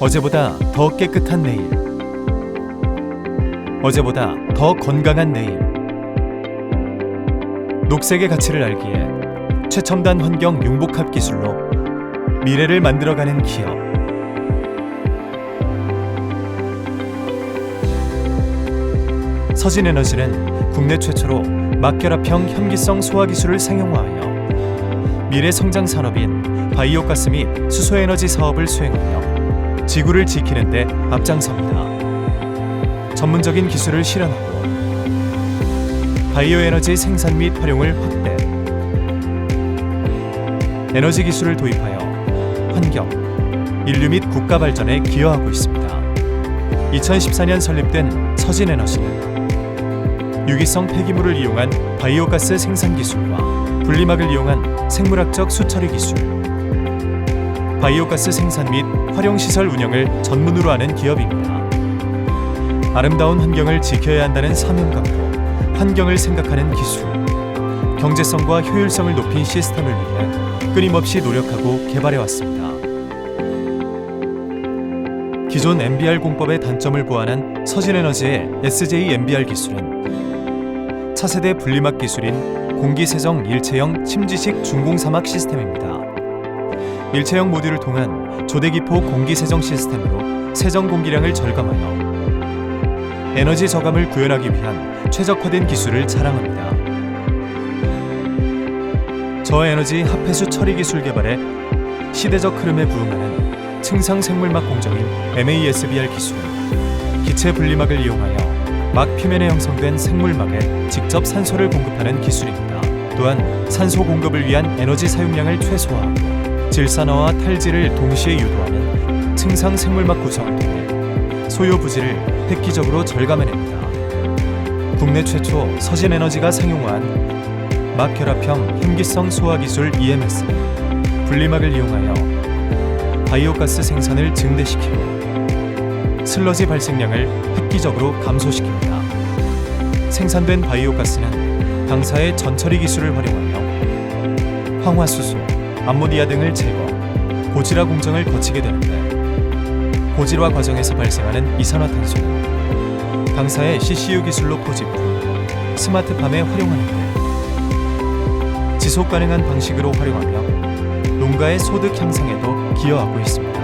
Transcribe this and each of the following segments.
어제보다 더 깨끗한 내일. 어제보다 더 건강한 내일. 녹색의 가치를 알기에 최첨단 환경 융복합 기술로 미래를 만들어가는 기업. 서진에너지는 국내 최초로 막결합형 현기성 소화 기술을 상용화하여 미래 성장 산업인 바이오가스 및 수소에너지 사업을 수행하며 지구를 지키는 데 앞장섭니다. 전문적인 기술을 실현하고 바이오 에너지 생산 및 활용을 확대. 에너지 기술을 도입하여 환경, 인류 및 국가 발전에 기여하고 있습니다. 2014년 설립된 서진에너지는 유기성 폐기물을 이용한 바이오가스 생산 기술과 분리막을 이용한 생물학적 수처리 기술, 바이오가스 생산 및 활용 시설 운영을 전문으로 하는 기업입니다. 아름다운 환경을 지켜야 한다는 사명감으로 환경을 생각하는 기술, 경제성과 효율성을 높인 시스템을 위해 끊임없이 노력하고 개발해 왔습니다. 기존 MBR 공법의 단점을 보완한 서진에너지의 SJ MBR 기술은 차세대 분리막 기술인 공기세정 일체형 침지식 중공사막 시스템입니다. 일체형 모듈을 통한 조대기포 공기 세정 시스템으로 세정 공기량을 절감하여 에너지 저감을 구현하기 위한 최적화된 기술을 자랑합니다. 저에너지 합폐수 처리 기술 개발에 시대적 흐름에 부응하는 층상 생물막 공정인 MASBR 기술은 기체 분리막을 이용하여 막 표면에 형성된 생물막에 직접 산소를 공급하는 기술입니다. 또한 산소 공급을 위한 에너지 사용량을 최소화하고 질산화와 탈지를 동시에 유도하는 층상 생물막 구성을 통해 소요 부지를 획기적으로 절감해냅니다. 국내 최초 서진에너지가 상용화한 막 결합형 현기성 소화 기술 EMS는 분리막을 이용하여 바이오가스 생산을 증대시키고 슬러지 발생량을 획기적으로 감소시킵니다. 생산된 바이오가스는 당사의 전처리 기술을 활용하여 황화수소, 암모니아 등을 제거, 고질화 공정을 거치게 되는데 고질화 과정에서 발생하는 이산화탄소는 당사의 CCU 기술로 포집 후 스마트팜에 활용하는데 지속 가능한 방식으로 활용하며 농가의 소득 향상에도 기여하고 있습니다.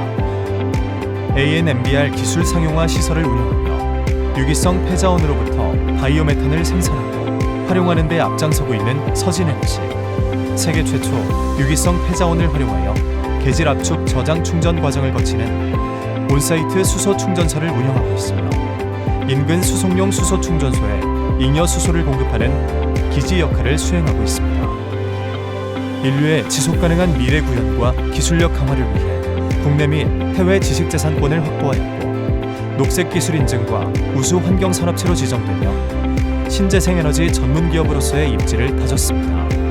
ANMBR 기술 상용화 시설을 운영하며 유기성 폐자원으로부터 바이오메탄을 생산하고 활용하는 데 앞장서고 있는 서진에너지. 세계 최초 유기성 폐자원을 활용하여 계질 압축 저장 충전 과정을 거치는 온사이트 수소 충전소를 운영하고 있으며 인근 수송용 수소 충전소에 잉여 수소를 공급하는 기지 역할을 수행하고 있습니다. 인류의 지속 가능한 미래 구현과 기술력 강화를 위해 국내 및 해외 지식 재산권을 확보하였고 녹색 기술 인증과 우수 환경 산업체로 지정되며 신재생 에너지 전문 기업으로서의 입지를 다졌습니다.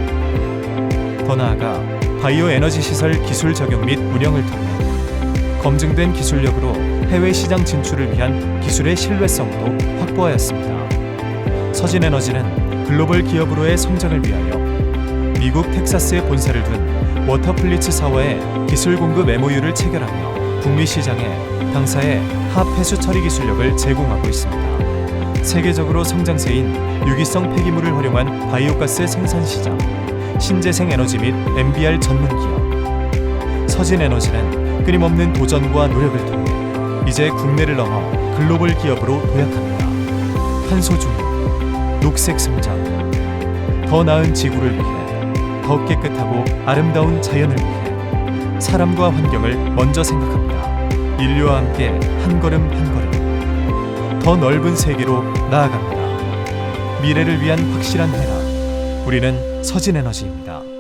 더 나아가 바이오 에너지 시설 기술 적용 및 운영을 통해 검증된 기술력으로 해외 시장 진출을 위한 기술의 신뢰성도 확보하였습니다. 서진 에너지는 글로벌 기업으로의 성장을 위하여 미국 텍사스에 본사를 둔 워터플리츠 사와의 기술 공급 MOU를 체결하며 북미 시장에 당사의 합폐수 처리 기술력을 제공하고 있습니다. 세계적으로 성장세인 유기성 폐기물을 활용한 바이오가스 생산 시장, 신재생 에너지 및 MBR 전문 기업. 서진에너지는 끊임없는 도전과 노력을 통해 이제 국내를 넘어 글로벌 기업으로 도약합니다. 탄소 중립, 녹색 성장, 더 나은 지구를 위해 더 깨끗하고 아름다운 자연을 위해 사람과 환경을 먼저 생각합니다. 인류와 함께 한 걸음 한 걸음 더 넓은 세계로 나아갑니다. 미래를 위한 확실한 해라. 우리는 서진에너지입니다.